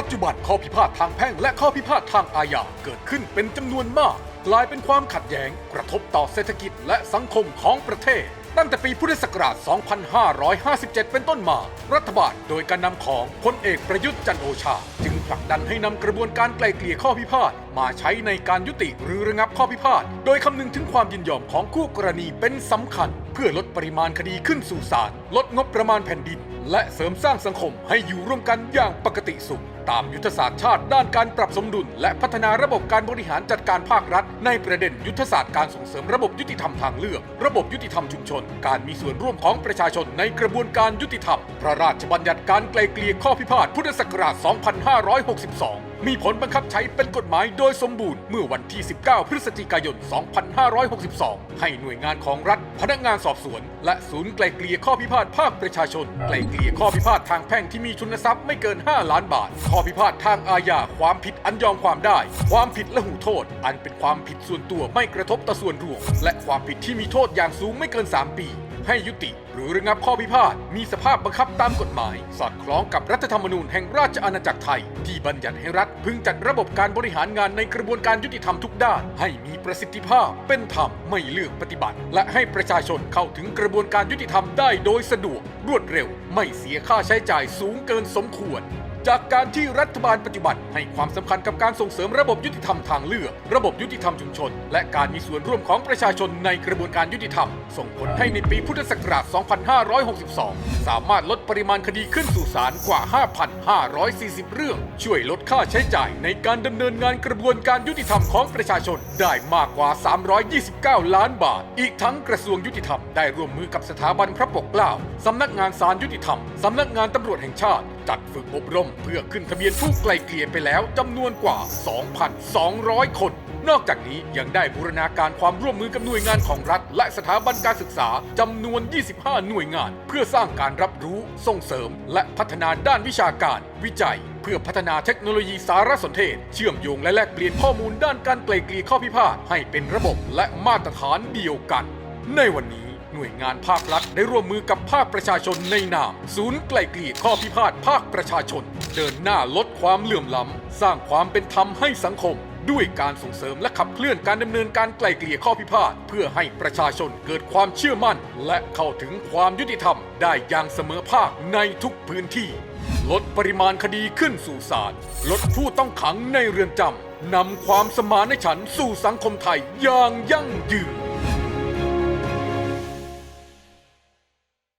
ปัจจุบันข้อพิพาททางแพ่งและข้อพิพาททางอาญาเกิดขึ้นเป็นจำนวนมาก กลายเป็นความขัดแย้งกระทบต่อเศรษฐกิจและสังคมของประเทศ ตั้งแต่ปีพุทธศักราช 2557 เป็นต้นมา รัฐบาลโดยการนำของพลเอกประยุทธ์จันโอชา จึง ผลักดันให้นำกระบวนการไกล่เกลี่ยข้อพิพาทมาใช้ในการยุติหรือระงับข้อพิพาทโดยคำนึงถึงความยินยอมของคู่กรณีเป็นสำคัญ เพื่อลดปริมาณคดีขึ้นสู่ศาลลดงบประมาณแผ่นดิน และเสริมสร้างสังคมให้อยู่ร่วมกันอย่างปกติสุข ตามยุทธศาสตร์ชาติด้านการปรับสมดุล และพัฒนาระบบการบริหารจัดการภาครัฐ ในประเด็นยุทธศาสตร์การส่งเสริมระบบยุติธรรมทางเลือก ระบบยุติธรรมชุมชน การมีส่วนร่วมของประชาชนในกระบวนการยุติธรรม พระราชบัญญัติการไกล่เกลี่ยข้อพิพาทพุทธศักราช 2 5 2562 มีผลบังคับใช้เป็นกฎหมายโดยสมบูรณ์เมื่อวันที่ 19 พฤศจิกายน 2562 ให้หน่วยงานของรัฐ พนักงานสอบสวน และศูนย์ไกลเกลี่ยข้อพิพาทภาคประชาชน ไกลเกลี่ยข้อพิพาททางแพ่งที่มีทุนทรัพย์ไม่เกิน 5 ล้านบาท ข้อพิพาททางอาญาความผิดอันยอมความได้ ความผิดละหูโทษ อันเป็นความผิดส่วนตัวไม่กระทบต่อส่วนรวม และความผิดที่มีโทษอย่างสูงไม่เกิน 3 ปี ให้ยุติ หรือระงับข้อพิพาทมีสภาพบังคับตามกฎหมาย สอดคล้องกับรัฐธรรมนูญแห่งราชอาณาจักรไทย ที่บัญญัติให้รัฐพึงจัดระบบการบริหารงานในกระบวนการยุติธรรมทุกด้าน ให้มีประสิทธิภาพเป็นธรรมไม่เลือกปฏิบัติ และให้ประชาชนเข้าถึงกระบวนการยุติธรรมได้โดยสะดวก รวดเร็ว ไม่เสียค่าใช้จ่ายสูงเกินสมควร จากการที่รัฐบาลปัจจุบันให้ความสำคัญกับการส่งเสริมระบบยุติธรรมทางเลือก ระบบยุติธรรมชุมชน และการมีส่วนร่วมของประชาชนในกระบวนการยุติธรรม ส่งผลให้ในปีพุทธศักราช 2562 สามารถลดปริมาณคดีขึ้นสู่ศาลกว่า 5,540 เรื่อง ช่วยลดค่าใช้จ่ายในการดำเนินงานกระบวนการยุติธรรมของประชาชนได้มากกว่า 329 ล้านบาท อีกทั้งกระทรวงยุติธรรมได้ร่วมมือกับสถาบันพระปกเกล้าสำนักงานศาลยุติธรรมสำนักงานตำรวจแห่งชาติจัดฝึกอบรมเพื่อขึ้นทะเบียนผู้ไกลเกลี่ยไปแล้วจำนวนกว่า 2,200 คน นอกจากนี้ยังได้บูรณาการความร่วมมือกับหน่วยงานของรัฐ และสถาบันการศึกษาจำนวน 25 หน่วยงาน เพื่อสร้างการรับรู้ ส่งเสริม และพัฒนาด้านวิชาการ วิจัย เพื่อพัฒนาเทคโนโลยีสารสนเทศ เชื่อมโยงและแลกเปลี่ยนข้อมูลด้านการไกลเกลี่ยข้อพิพาทให้เป็นระบบและมาตรฐานเดียวกัน ในวันนี้ หน่วยงานภาครัฐได้ร่วมมือกับภาคประชาชนในนาม ศูนย์ไกล่เกลี่ยข้อพิพาทภาคประชาชน เดินหน้าลดความเหลื่อมล้ำ สร้างความเป็นธรรมให้สังคม ด้วยการส่งเสริมและขับเคลื่อนการดำเนินการไกล่เกลี่ยข้อพิพาทเพื่อให้ประชาชนเกิดความเชื่อมั่น และเข้าถึงความยุติธรรมได้อย่างเสมอภาคในทุกพื้นที่ ลดปริมาณคดีขึ้นสู่ศาลลดผู้ต้องขังในเรือนจำนำความสมานฉันท์สู่สังคมไทยอย่างยั่งยืน